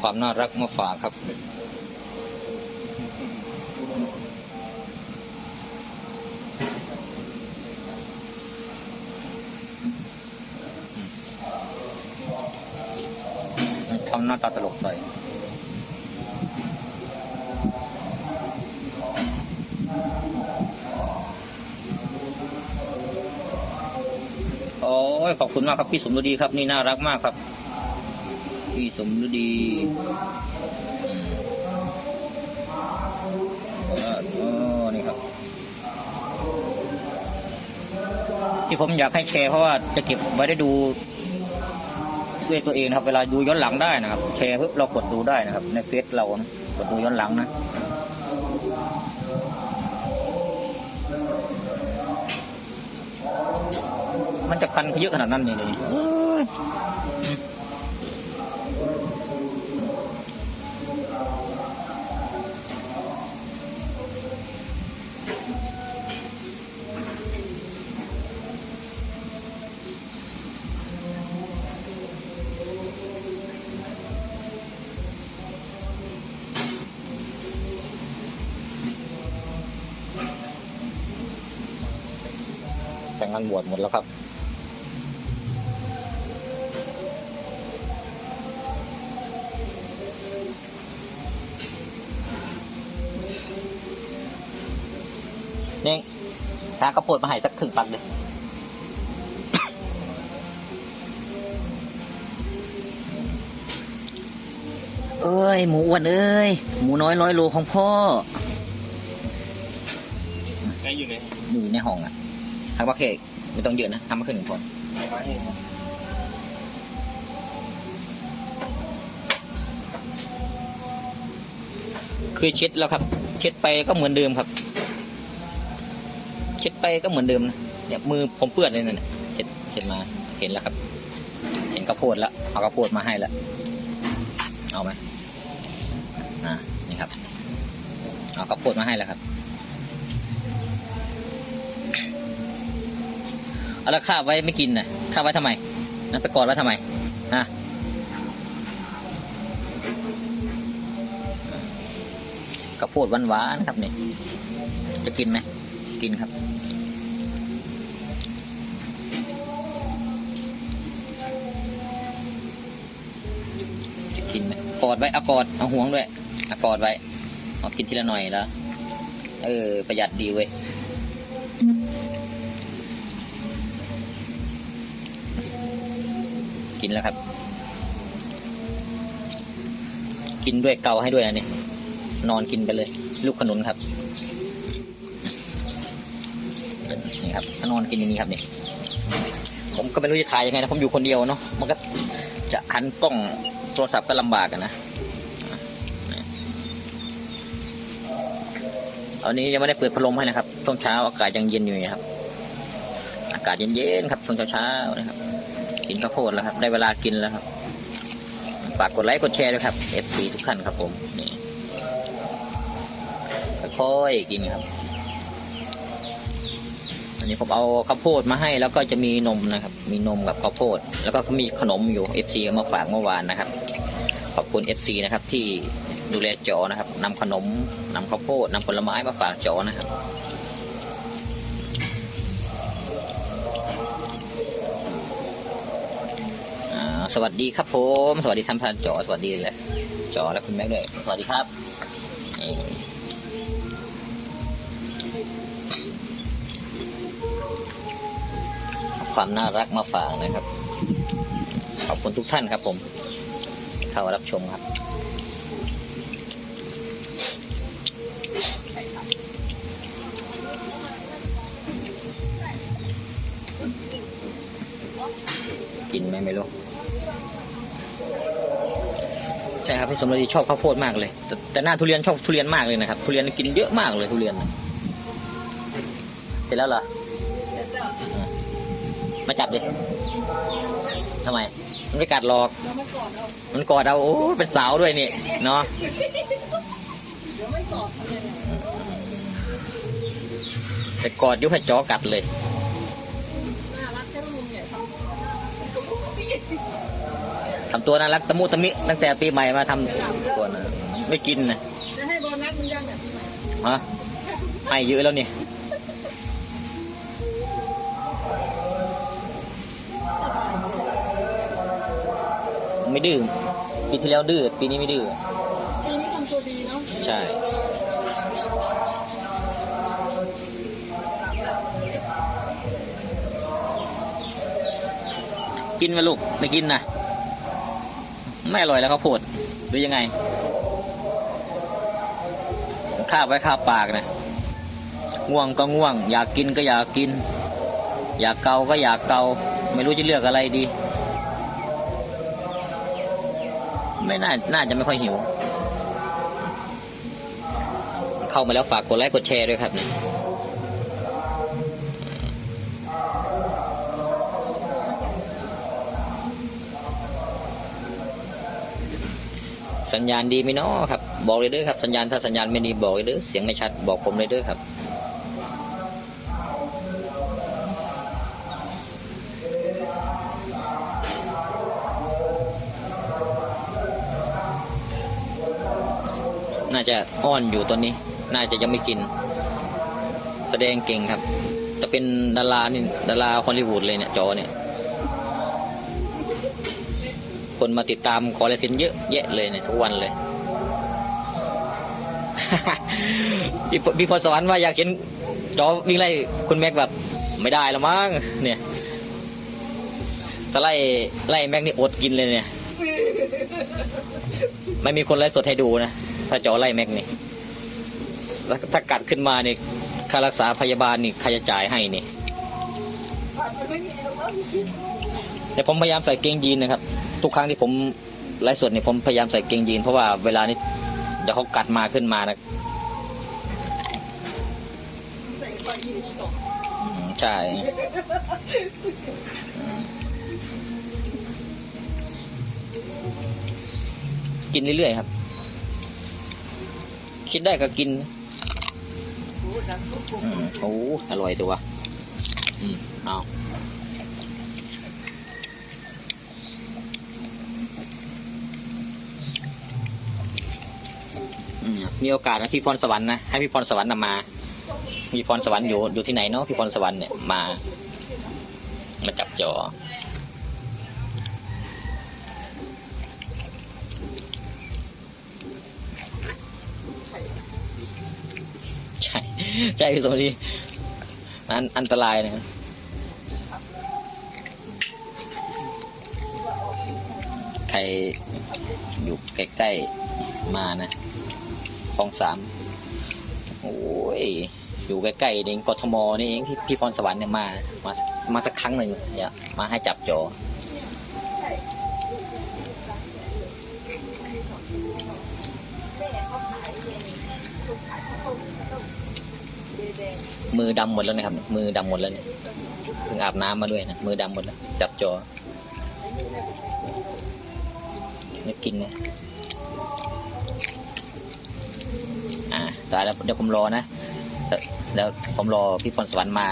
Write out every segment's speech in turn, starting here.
ความน่ารักมาฝากครับ ทำหน้าตาตลกใส่โอ้ยขอบคุณมากครับพี่สมฤดีครับนี่น่ารักมากครับ พี่สมฤดีอืมเออโอ้นี่ครับ ที่ผมอยากให้แชร์เพราะว่าจะเก็บไว้ได้ดูด้วยตัวเองนะครับ เวลาดูย้อนหลังได้นะครับ แชร์ปุ๊บเรากดดูได้นะครับ ในเฟซเรานะกดดูย้อนหลังนะมันจะคันเยอะขนาดนั้นเลย วชหมดแล้วครับ นี่หากระโปดมาให้สักครึ่งฟักเลยเอ้ย หมูอ้วนเอ้ย หมูน้อยร้อยโลของพ่อใครอยู่ไหนอยู่ในห้องอะทำมาเค้ก ไม่ต้องเยอะนะทำมาขึ้นหนึ่งคนคือเช็ดแล้วครับ เช็ดไปก็เหมือนเดิมครับ เช็ดไปก็เหมือนเดิมนะเนี่ยมือผมเปื้อนเลยนั่นน่ะเห็นเห็นมาเห็นแล้วครับ เห็นกระโพดแล้วเอากระโพดมาให้แล้วเอาไหมอ่านี่ครับ เอากระโพดมาให้แล้วครับ เอาแล้วข้าบไว้ไม่กินนะข้าบไว้ทำไมนะไปกอดไว้ทำไมฮะกระโพดหวานๆครับเนี่ยจะกินไหมกินครับ จะกินไหมกอดไว้เอากอดเอาห่วงด้วยเอากอดไว้เอากินทีละหน่อยแล้วเออ ประหยัดดีเว้ย กินแล้วครับ กินด้วยเกาให้ด้วยนะนี่นอนกินไปเลย ลูกขนุนครับนี่ครับนอนกินอย่างนี้ครับนี่ผมก็ไม่รู้จะถ่ายยังไงนะผมอยู่คนเดียวเนาะมันก็จะหันกล้องโทรศัพท์ก็ลำบากนะตอนนี้ยังไม่ได้เปิดพัดลมให้นะครับช่วงเช้าอากาศยังเย็นอยู่นะครับ อากาศเย็นๆครับช่วงเช้าๆนะครับ กินข้าวโพดแล้วครับ ได้เวลากินแล้วครับ ฝากกดไลค์กดแชร์ด้วยครับ FC ทุกท่านครับผมนี่ค่อยกินครับ อันนี้ผมเอาข้าวโพดมาให้แล้วก็จะมีนมนะครับ มีนมกับข้าวโพด แล้วก็มีขนมอยู่ FC เอามาฝากเมื่อวานนะครับ ขอบคุณ FC นะครับ ที่ดูแลจอนะครับนำขนมนำข้าวโพดนำผลไม้มาฝากจอนะครับ สวัสดีครับผม สวัสดีท่านพานจอสวัสดีเลยจอและคุณแม่ด้วยสวัสดีครับความน่ารักมาฝากนะครับ ขอบคุณทุกท่านครับผม เข้ารับชมครับ กินไหมไม่รู้ ใช่ครับพี่สมฤดีชอบข้าวโพดมากเลย แต่แต่หน้าทุเรียนชอบทุเรียนมากเลยนะครับ ทุเรียนกินเยอะมากเลยทุเรียน เสร็จแล้วเหรอมาจับดิทำไม มันไม่กัดหรอก มันกอดเอาโอ้เป็นสาวด้วยนี่ เนาะแต่กอดยุให้จอกัดเลย ทำตัวน่ารักตะมุตะมิตั้งแต่ปีใหม่มาทำตัวนะไม่กินนะจะให้โบนัสมันยังเนี่ยฮะให้เยอะแล้วเนี่ยไม่ดื้อปีที่แล้วดื้อปีนี้ไม่ดื้อปีนี้ทำตัวดีเนาะใช่กินไหมลูกไม่กินนะ ไม่อร่อยแล้วข้าวโพดหรือยังไงคาบไว้คาบปากนะง่วงก็ง่วง อยากกินก็อยากกิน อยากเกาก็อยากเกา ไม่รู้จะเลือกอะไรดี ไม่น่าน่าจะไม่ค่อยหิว เข้ามาแล้วฝากกดไลค์กดแชร์ด้วยครับเนี่ย สัญญาณดีไหมเนาะครับ บอกเลยเด้อครับ สัญญาณถ้าสัญญาณไม่ดีบอกเลยเด้อเสียงไม่ชัดบอกผมเลยเด้อครับน่าจะอ้อนอยู่ตอนนี้ น่าจะยังไม่กิน แสดงเก่งครับ จะเป็นดารานี่ดาราฮอลลีวูดเลยเนี่ยจอเนี่ย คนมาติดตามขอลายเซ็นเยอะแยะเลยเนี่ยทุกวันเลยพี่พี่พรสวรรค์ว่าอยากเห็นจอวิ่งไล่คุณแม็กแบบไม่ได้แล้วมั้งเนี่ยถ้าไล่ไล่แม็กนี่อดกินเลยเนี่ย ไม่มีคนไล่สดให้ดูนะถ้าจอไล่แม็กนี่แล้วถ้ากัดขึ้นมาเนี่ยค่ารักษาพยาบาลนี่ใครจะจ่ายให้นี่ผ่านไปไม่มีแล้วมั้งแต่ผมพยายามใส่เกงยีนนะครับ ทุกครั้งที่ผมไลฟ์สดเนี่ยผมพยายามใส่เกงยีนเพราะว่าเวลานี้เดี๋ยวเขากัดมาขึ้นมานะใช่กินเรื่อยๆครับ คิดได้ก็กินโอ้ดังทุกคนอืมโอ้อร่อยตัวอืมเอา มีโอกาสนะพี่พรสวรรค์นะให้พี่พรสวรรค์นำมาพี่พรสวรรค์อยู่อยู่ที่ไหนเนาะพี่พรสวรรค์เนี่ยมา มาจับจอใช่ใช่พี่สมรีอันอันตรายนะใครอยู่ใกล้ๆมานะ คลองสามโอ้ยอยู่ใกล้ๆเองกทมนี่เองพี่พี่พรสวรรค์เนี่ยมามามาสักครั้งหนึ่งเนี่ยมาให้จับจอมือดำหมดแล้วนะครับ มือดำหมดแล้วเนี่ยเพิ่งอาบน้ำมาด้วยนะมือดำหมดแล้ว จับจอไม่กินนะ อ่าตายแล้วเดี๋ยวผมรอนะแล้วแล้วผมรอพี่พรสวรรค์มา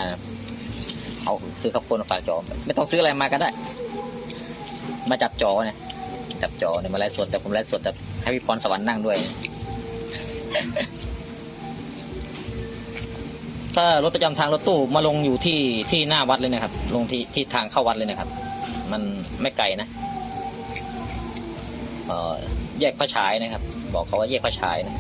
เอาซื้อข้าวโพดมาฝากจอไม่ต้องซื้ออะไรมาก็ได้ มาจับจอเนี่ยจับจอเนี่ยมาไลฟ์สดแต่ผมไลฟ์สดแต่ให้พี่พรสวรรค์นั่งด้วย ถ้ารถประจำทางรถตู้มาลงอยู่ที่ที่หน้าวัดเลยนะครับ ลงที่ที่ทางเข้าวัดเลยนะครับ มันไม่ไกลนะเออแยกพระฉายนะครับ บอกเขาว่าแยกพระฉายนะ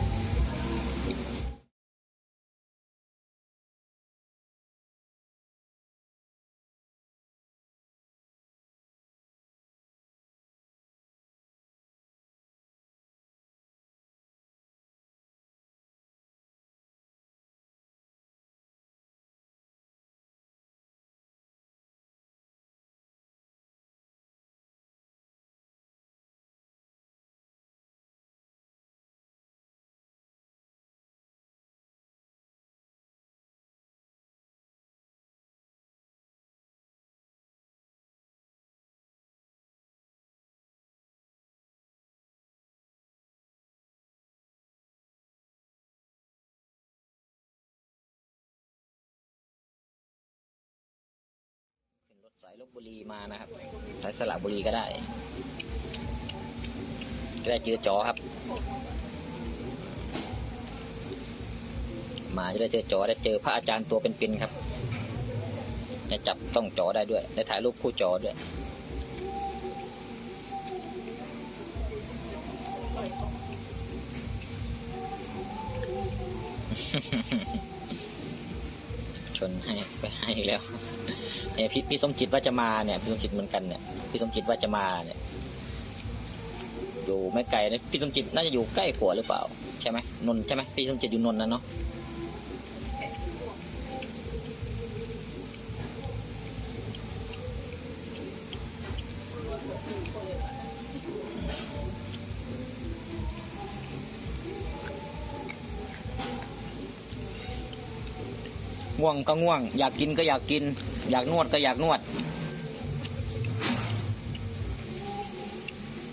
ายลบบุรีมานะครับ สายสระบุรีก็ได้จะได้เจอจอครับ มาจะได้เจอจอได้เจอพระอาจารย์ตัวเป็นๆครับจะจับต้องจอได้ด้วย ได้ถ่ายรูปคู่จอด้วย ชนให้ไปให้แล้วเนี่ยพี่พี่สมจิตว่าจะมาเนี่ยพี่สมจิตเหมือนกันเนี่ยพี่สมจิตว่าจะมาเนี่ย อยู่ไม่ไกลนะพี่สมจิตน่าจะอยู่ใกล้กว่าหรือเปล่า ใช่ไหมนนใช่ไหมพี่สมจิตอยู่นนนะเนาะ ง่วงก็ง่วง อยากกินก็อยากกิน อยากนวดก็อยากนวด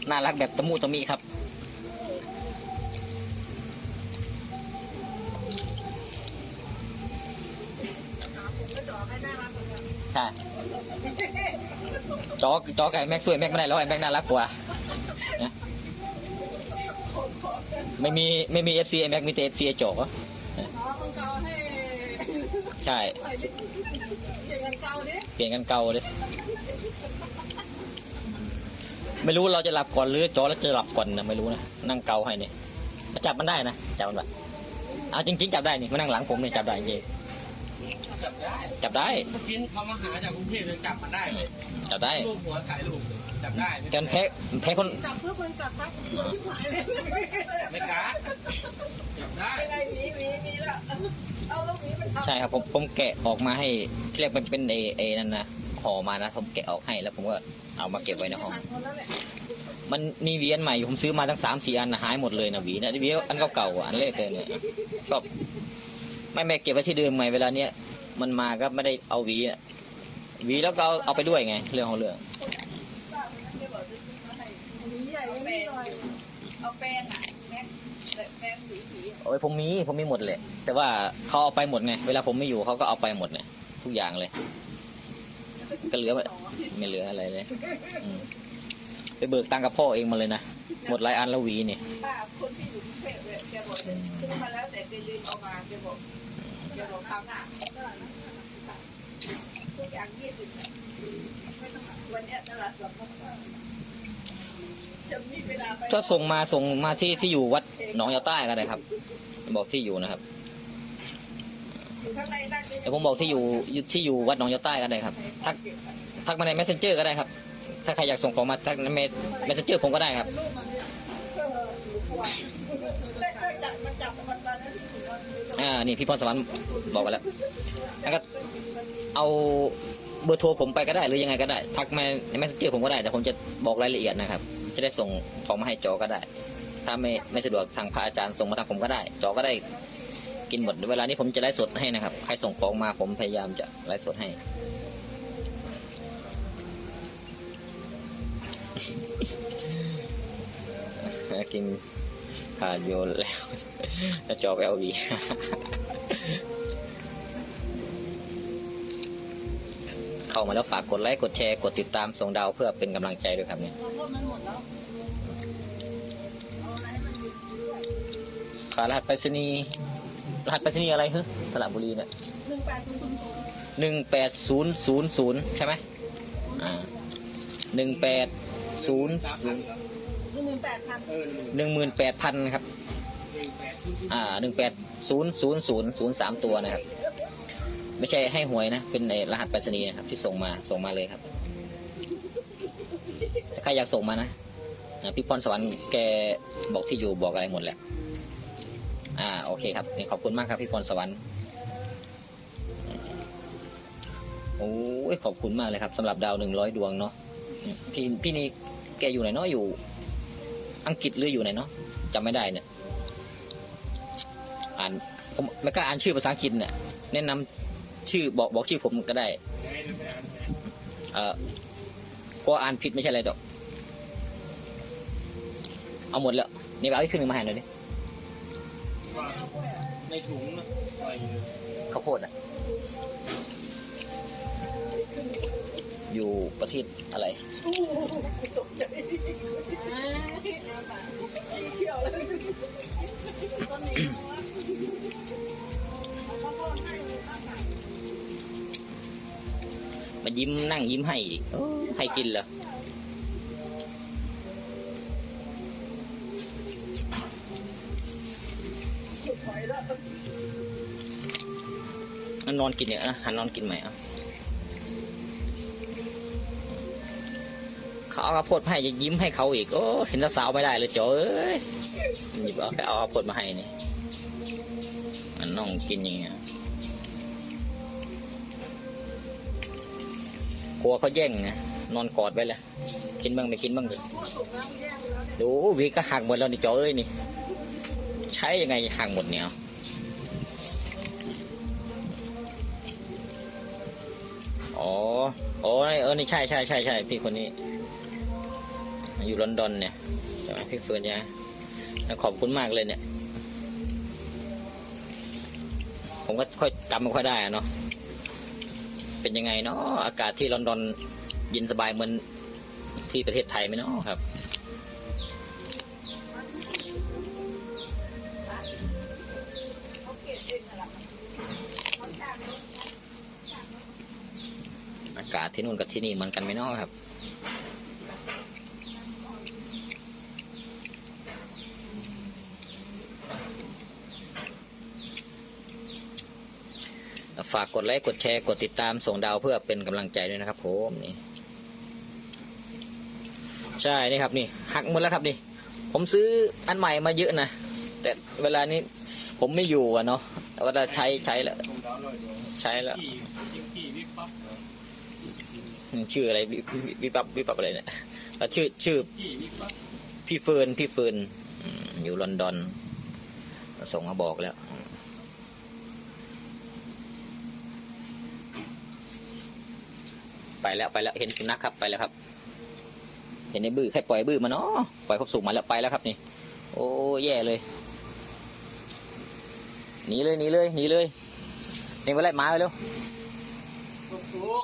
น่ารักแบบตะมูตะมีครับก็จอให้น่ารักเหมือนกันใช่จอกจอกไอ้แม็กซ์สวยแม็กไม่ได้แล้วไอ้แม็กน่ารักกว่าไม่มีไม่มีเอฟซีไอ้แม็กมีแต่เอฟซีไอ้จอกอะ อ๋อคนเก่าให้ ใช่ใส่ดิเก่งกันเก่าดิเปลี่ยนกันเก่าเลยไม่รู้เราจะหลับก่อนหรือจอแล้วจะหลับก่อนนะไม่รู้นะนั่งเกาให้เนี่ยจับมันได้นะจับมันแบบเอาจริงๆจับได้นี่มานั่งหลังผมเนี่ยจับได้จริงจับได้ๆจับได้เมื่อกี้เขามาหาจากกรุงเทพเลยจับมาได้เลยจับได้รูปหัวถ่ายรูปจับได้แกนแพ้แพ้คนจับเพื่อคนกัดปั๊บชิบหายเลยไม่กล้าจับได้ไม่ได้หวีหวีหวีละ เอาแล้วหวีมันทำใช่ครับผมผมแกะออกมาให้ที่แรกมันเป็นเอเอนั่นนะห่อมานะผมแกะออกให้แล้วผมก็เอามาเก็บไว้ในห้องหันคนแล้วแหละมันมีหวีอันใหม่อยู่ผมซื้อมาตั้งสามสี่อันนะหายหมดเลยนะหวีนะหวีอันเก่าๆอะอันเล็กเลยเนี่ยก็ไม่ไม่เก็บไว้ที่เดิมไงเวลาเนี้ยมันมาก็ไม่ได้เอาหวีอะหวีแล้วก็เอาเอาไปด้วยไง เรื่องของเรื่องป้าคนนั้นจะบอกจะซื้อมาให้หวีใหญ่ยังไม่ลอยเอาแป้งอะแม็กแป้งสีสี โอ้ยผมมีผมมีหมดเลย แต่ว่าเขาเอาไปหมดไงเวลาผมไม่อยู่เขาก็เอาไปหมดเนี่ยทุกอย่างเลย ก็เหลือไม่ไม่เหลืออะไรเลยอืมไปเบิกตังค์กับพ่อเองมาเลยนะหมดหลายอันแล้วหวีนี่ป้าคนที่อยู่กรุงเทพเนี่ยแกบอกซื้อมาแล้วแต่แกลืมเอามาแกบอกแกบอกคราวหน้าทุกอย่างยี่สิบวันเนี้ยตลาดสด ถ้าส่งมาส่งมาที่ที่อยู่วัดหนองยาวใต้ก็ได้ครับ บอกที่อยู่นะครับอยู่ข้างในนั่งเดี๋ยวผมบอกที่อยู่อยู่ที่อยู่วัดหนองยาวใต้ก็ได้ครับ ทักทักมาใน messenger ก็ได้ครับ ถ้าใครอยากส่งของมาทักใน messenger ผมก็ได้ครับเป็นรูปมันเนี่ยเพื่ออยู่ขวดได้เคยจับมันจับมันตอนนั้นที่อยู่อ่า นี่พี่พรสวรรค์บอกไปแล้วแล้วก็เอา เบอร์โทรผมไปก็ได้หรือยังไงก็ได้ ทักมาใน messenger ผมก็ได้แต่ผมจะบอกรายละเอียดนะครับ จะได้ส่งของมาให้จอก็ได้ ถ้าไม่ไม่สะดวกทางพระอาจารย์ส่งมาทางผมก็ได้ จอก็ได้กินหมดเวลานี้ผมจะไลฟ์สดให้นะครับ ใครส่งของมาผมพยายามจะไลฟ์สดให้ กินขาดโยนแล้วแล้วจอเอลวี เข้ามาแล้วฝากกดไลค์กดแชร์กดติดตามส่งดาวเพื่อเป็นกำลังใจด้วยครับเนี่ยเพราดไรให้มันหยุดด้วยขารหัสไปรษณีย์รหัสไปรษณีย์อะไรฮึสระบุรีเนี่ยหนึ่งแปดศูนย์ศูนย์ศูนย์ใช่ไหมอ่าหนึ่งแปดศูนย์ศูนย์หนึ่งหมื่นแปดพันครับหนึ่งแปดศูนย์อ่าหนึ่งแปดศูนย์ศูนย์ศูนย์ศูนย์สามตัวนะครับ ไม่ใช่ให้หวยนะ เป็นรหัสไปรษณีย์นะครับ ที่ส่งมาส่งมาเลยครับถ้าใครอยากส่งมานะพี่พรสวรรค์แกบอกที่อยู่บอกอะไรหมดแหละ อ่า โอเคครับขอบคุณมากครับพี่พรสวรรค์โอ้ยขอบคุณมากเลยครับสำหรับดาวหนึ่งร้อยดวงเนาะพี่พี่นี่แกอยู่ไหนเนาะอยู่ อังกฤษหรืออยู่ไหนเนาะจำไม่ได้เนี่ย อ่านผมไม่กล้าอ่านชื่อภาษาอังกฤษเนี่ยแนะนำ ชื่อบอกบอกชื่อผมก็ได้ เอ่อก็อ่านผิดไม่ใช่อะไรดอก เอาหมดแล้ว นี่เอาอีกครึ่งหนึงมาให้หน่อยดิในถุงนะปล่อยอยู่ข้าวโพดอะ อยู่ประเทศอะไร มายิ้มนั่งยิ้มให้อีกโอ้ให้กินเหรอมันนอนกินเนี่ยนะหันนอนกินไหมอะเขาเอาข้าวโพดมาให้จะยิ้มให้เขาอีกโอ้เห็นสาวไม่ได้เลยโจเอ้ยหยิบเอาไปเอาข้าวโพดมาให้นี่มันน้องกินอย่างเงี้ย กลัวเขาแย่งนะนอนกอดไว้เลยกินบ้างไม่กินบ้างเลยดูวีก็หักหมดแล้วนี่โจ้เอ้ยนี่ ใช้ยังไงหักหมดเนี่ยอ๋ออ๋อเออนี่ใช่ใช่ใช่ใช่พี่คนนี้ อยู่ลอนดอนเนี่ยใช่ไหมพี่เฟิร์นใช่ไหมแล้วขอบคุณมากเลยเนี่ย ผมก็ค่อยจำไม่ค่อยได้อะเนาะ เป็นยังไงเนาะอากาศที่ลอนดอนเย็นสบายเหมือนที่ประเทศไทยไหมเนาะครับ อากาศที่นู่นกับที่นี่เหมือนกันไหมเนาะครับ ฝากกดไลค์กดแชร์กดติดตามส่งดาวเพื่อเป็นกำลังใจด้วยนะครับผมนี่ใช่นี่ครับนี่หักหมดแล้วครับนี่ ผมซื้ออันใหม่มาเยอะนะแต่เวลานี้ผมไม่อยู่อะเนาะแต่ว่าใช้ใช้แล้ว ใช้แล้วชื่ออะไรวิปับวิปับอะไรเนี่ยแล้วชื่อชื่อพี่เฟิร์นพี่เฟิร์นอืมอยู่ลอนดอน ส่งมาบอกแล้ว ไปแล้วไปแล้วเห็นสุนัขครับไปแล้วครับ เห็นไอ้บื้อใครปล่อยบื้อมาเนาะปล่อยเขาสูงมาแล้วไปแล้วครับนี่ โอ้แย่เลยหนีเลยหนีเลยหนีเลยเอ็งไปไล่หมาไปเร็วทุกทุก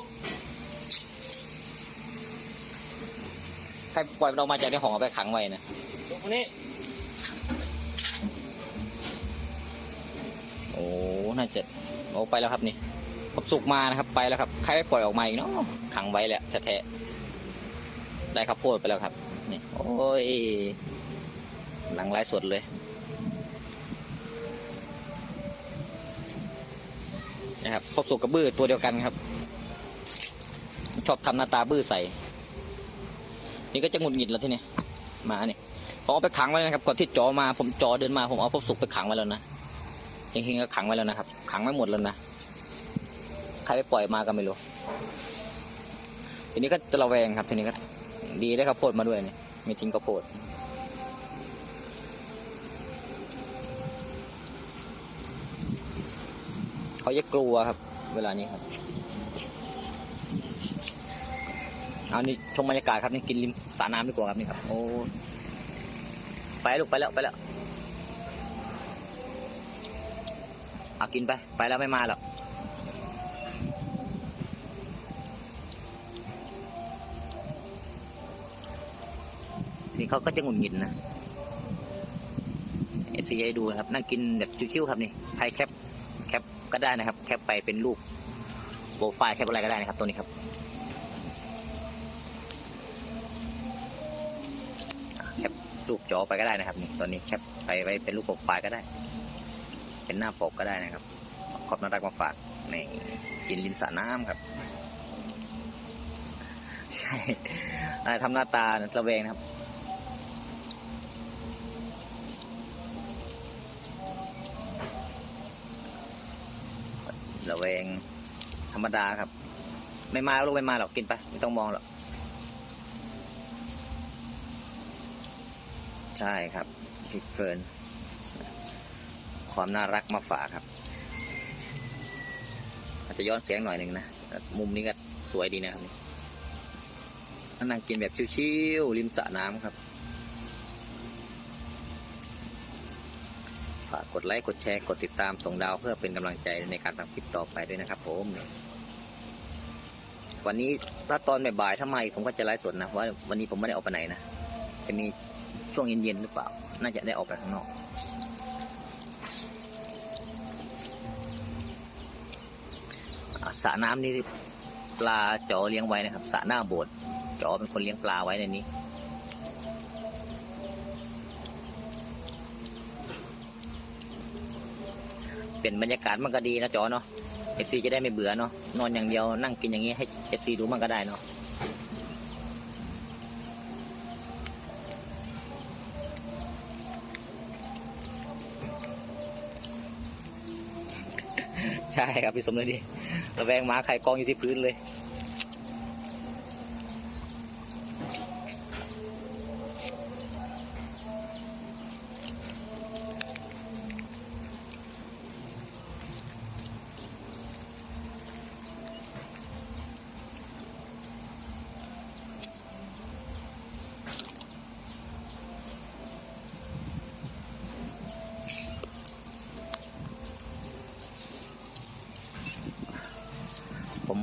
ใครปล่อยมันออกมาจากในห้องเอาไปขังไว้นะทุกคนนี้โอ้น่าจะโอ้ไปแล้วครับนี่ผมสุกมานะครับ ไปแล้วครับ ใครไปปล่อยออกมาอีกเนาะ ขังไว้แหละแท้ๆได้ข้าวโพดไปแล้วครับ นี่โอ้ยหลังไลฟ์สดเลยนะครับพบสุกกับบื้อตัวเดียวกันครับ ชอบทำหน้าตาบื้อใส่ นี่ก็จะหงุดหงิดแล้วที่นี่มาเนี่ยผมเอาไปขังไว้นะครับก่อนที่จอมาผมจอเดินมา ผมเอาพบสุกไปขังไว้แล้วนะจริงๆก็ขังไว้แล้วนะครับ ขังไว้หมดแล้วนะ ใครไปปล่อยมาก็ไม่รู้ ทีนี้ก็จะระแวงครับ ทีนี้ก็ดีได้ข้าวโพดมาด้วยเนี่ยมีทิ้งข้าวโพดเขาจะกลัวครับ เวลานี้ครับเอานี่ชมบรรยากาศครับนี่กินริมสระน้ำดีกว่าครับนี่ครับ โอ้ไปลูกไปแล้วไปแล้วเอากินไป ไปแล้วไม่มาหรอก เขาก็จะหงุดหงิดนะเอซีให้ดูครับนั่งกินแบบชิวๆครับนี่ใครแคปแคปก็ได้นะครับ แคปไปเป็นรูปโปรไฟล์แคปอะไรก็ได้นะครับ ตัวนี้ครับแคปรูปจอไปก็ได้นะครับนี่ตัวนี้แคปไปไว้เป็นรูปโปรไฟล์ก็ได้ เป็นหน้าปกก็ได้นะครับขอบน่ารักมาฝากในกินริมสระน้ำครับ ใช่อ่าทำหน้าตาระแวงนะครับ แวงธรรมดาครับ ไม่มาลูกไม่มาหรอกกินไปไม่ต้องมองหรอกใช่ครับพี่เฟิร์นความน่ารักมาฝากครับ อาจจะย้อนเสียงหน่อยหนึ่งนะมุมนี้ก็สวยดีนะครับนั่งกินแบบชิวๆริมสระน้ำครับ ฝากกดไลค์ กดแชร์ กดติดตามส่งดาวเพื่อเป็นกำลังใจในการทำคลิปต่อไปด้วยนะครับผม วันนี้ถ้าตอนบ่ายๆถ้ามาอีกผมก็จะไลฟ์สดนะเพราะว่าวันนี้ผมไม่ได้ออกไปไหนนะ จะมีช่วงเย็นๆหรือเปล่า น่าจะได้ออกไปข้างนอกสระน้ำนี่ปลาจอเลี้ยงไว้นะครับสระหน้าโบสถ์จอเป็นคนเลี้ยงปลาไว้ในนี้ เปลี่ยนบรรยากาศมันก็ดีนะจอเนาะเอฟซีจะได้ไม่เบื่อเนาะนอนอย่างเดียวนั่งกินอย่างนี้ให้เอฟซีดูมันก็ได้เนาะใช่ครับพี่สมเลยดิระแวงหมาไข่กองอยู่ที่พื้นเลย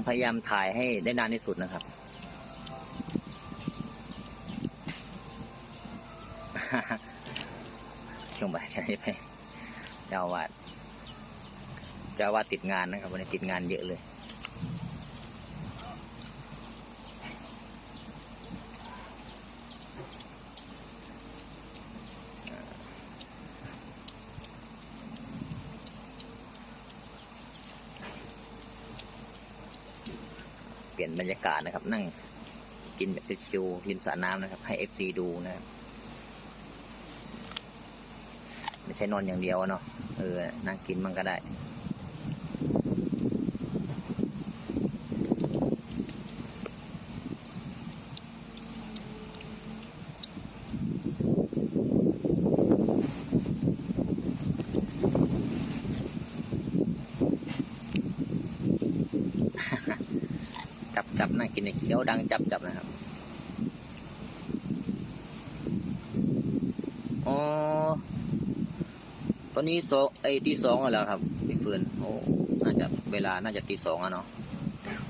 พยายามถ่ายให้ได้นานที่สุดนะครับ ช่วงบ่ายแค่นี้ไปเจ้าวาดเจ้าวาดติดงานนะครับวันนี้ติดงานเยอะเลย เปลี่ยนบรรยากาศนะครับ นั่งกินแบบชิวริมสระน้ำนะครับ ให้เอฟซีดูนะครับไม่ใช่นอนอย่างเดียวเนาะเออนั่งกินมันก็ได้ จับจับนั่งกินในเคี้ยว ดังจับจับนะครับ อ๋อ ตอนนี้สองไอ้ตีสองแล้วครับพี่เฟื่อนโอ้น่าจะเวลาน่าจะตีสองอะเนาะ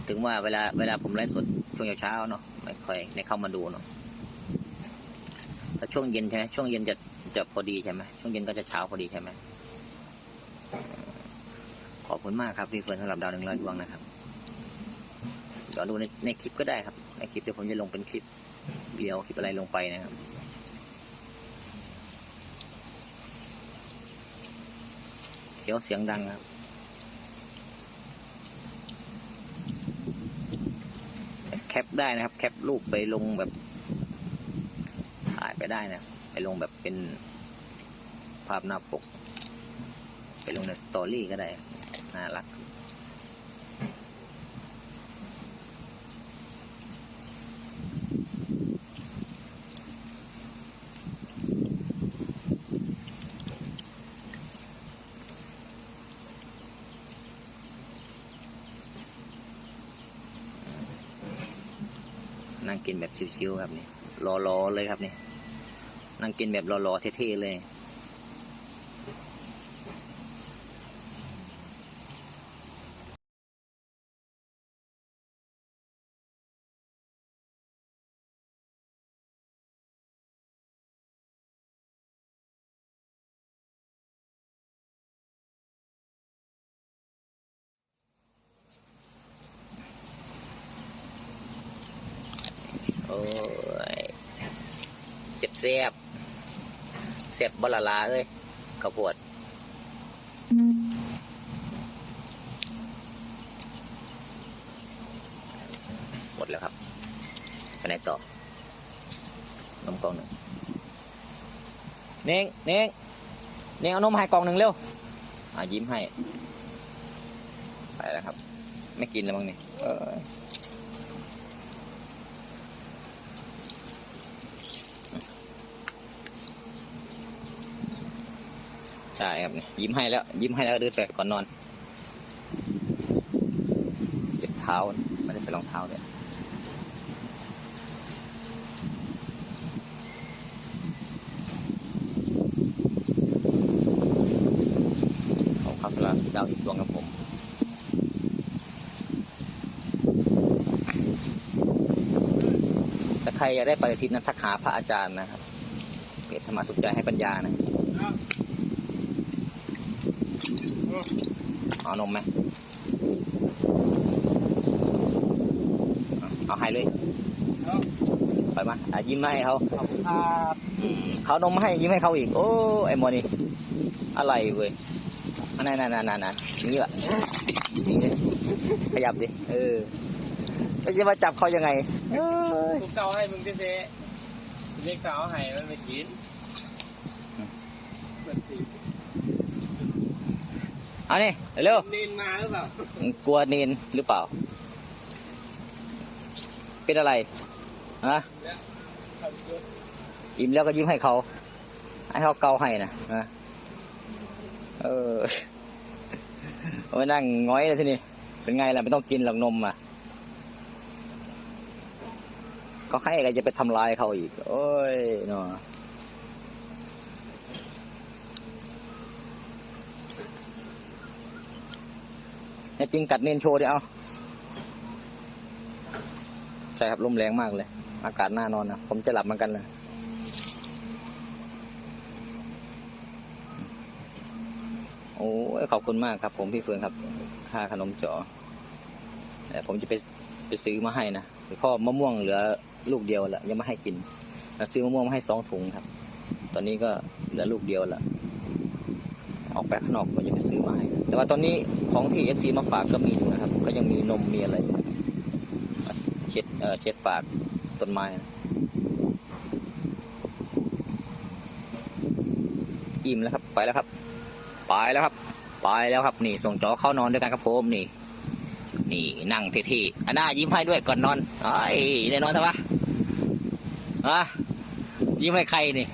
ถึงว่าเวลาเวลาผมไลฟ์สดช่วงเช้าเนาะไม่ค่อยได้เข้ามาดูเนาะถ้าช่วงเย็นใช่ไหมช่วงเย็นจะจะพอดีใช่ไหมช่วงเย็นก็จะเช้าพอดีใช่ไหมขอบคุณมากครับพี่เฟิร์นสำหรับดาวหนึ่งร้อยดวงนะครับ ดี๋ยวดูในในคลิปก็ได้ครับ ในคลิปเดี๋ยวผมจะลงเป็นคลิปเดียวคลิปอะไรลงไปนะครับเสียวเสียงดังครับแคปได้นะครับ แคปรูปไปลงแบบถ่ายไปได้นะไปลงแบบเป็นภาพหน้าปก ไปลงในสตอรี่ก็ได้น่ารัก นั่งกินแบบชิวๆครับนี่รอๆเลยครับนี่นั่งกินแบบรอๆเท่ๆเลย โอ้ย เสียบเสียบบลาลาเอ้ยข้าวโพดหมดแล้วครับไปไหนต่อนมกองหนึ่งเน่งเน่งเน่งเอานมให้กองหนึ่งเร็วอ่ายิ้มให้ ไปแล้วครับ ไม่กินแล้วมั้งนี่เอ้ย ใช่ครับเนี่ยยิ้มให้แล้ว ยิ้มให้แล้วก็เดินไปก่อนนอน เจ็บเท้า ไม่ได้ใส่รองเท้าเลยของข้าวสลัดเจ้าสิบดวงกับผมถ้าใครอยากได้ปฏิทินนั้นทักหาพระอาจารย์นะครับเพจธรรมะสุขใจให้ปัญญานะ เอาเอานมไหมเอาเอาให้เลยเอาไปมาอะยิ้มให้เขาขอบคุณครับอืมเขานมมาให้ยิ้มให้เขาอีก โอ้ไอ้หมอนี่อะไรเว้ยอันนั่นนั่นนั่นนั่นอย่างนี้วะนี่ดิขยับดิ เออแล้วจะมาจับเขายังไงเอ้ยกูเกาให้มึงเท่ๆนี่เกาให้มันไม่กินมันติด เอานี่เร็วนินมาหรือเปล่ากลัวเนนหรือเปล่า เป็นอะไรฮะเนี่ยทำเยอะยิ้มแล้วก็ยิ้มให้เขาให้เขาเกาให้นะนะเออเอาไปนั่งง้อยเลยทีนี้เป็นไงล่ะไม่ต้องกินหรอกนมอะเขาให้ก็จะไปทำลายเขาอีก โอ้ยเนาะ แน่จริงกัดเนนโชว์ดิเอาใช่ครับลมแรงมากเลย อากาศน่านอนนะผมจะหลับเหมือนกันเลยโอ้ยขอบคุณมากครับ ผมพี่เฟืองครับ ค่าขนมจ๋อแต่ผมจะไปไปซื้อมาให้นะแต่พ่อมะม่วงเหลือลูกเดียวละยังไม่ให้กินซื้อมะม่วงมาให้สองถุงครับ ตอนนี้ก็เหลือลูกเดียวละ ออกไปข้างนอกก็จะไปซื้อมาให้แต่ว่าตอนนี้ของที่เอฟซีมาฝากก็มีอยู่นะครับ ก็ยังมีนมมีอะไรเช็ดเออเช็ดปากต้นไม้อิ่มแล้วครับไปแล้วครับ ไปแล้วครับ ไปแล้วครับ นี่ส่งจอเข้านอนด้วยกันครับผมนี่ นี่นั่งเท่ๆอันน่ายิ้มให้ด้วยก่อนนอนไอ้ได้นอนเถอะวะฮะยิ้มให้ใครนี่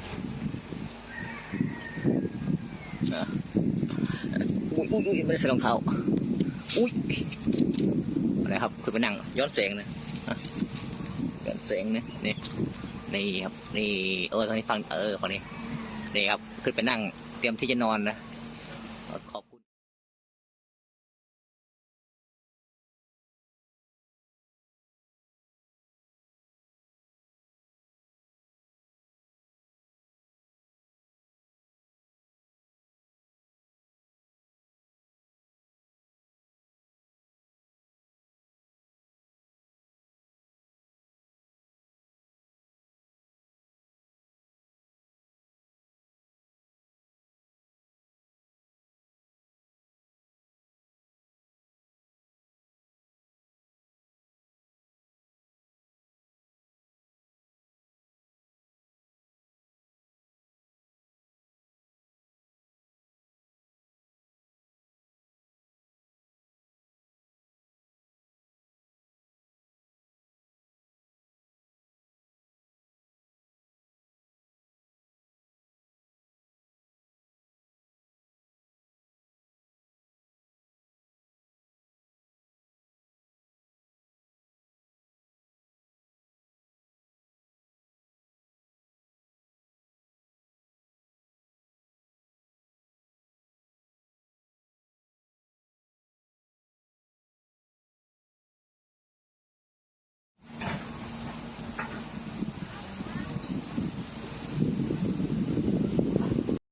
อะ อุ้ยอุ้ยอุ้ยไม่ได้ใส่รองเท้าอุ้ยอะไรครับคือไปนั่งย้อนแสงนะย้อนแสงนะนี่นี่ครับ นี่เออตอนนี้ฟังเออคนนี้นี่ครับขึ้นไปนั่ง เตรียมที่จะนอนนะ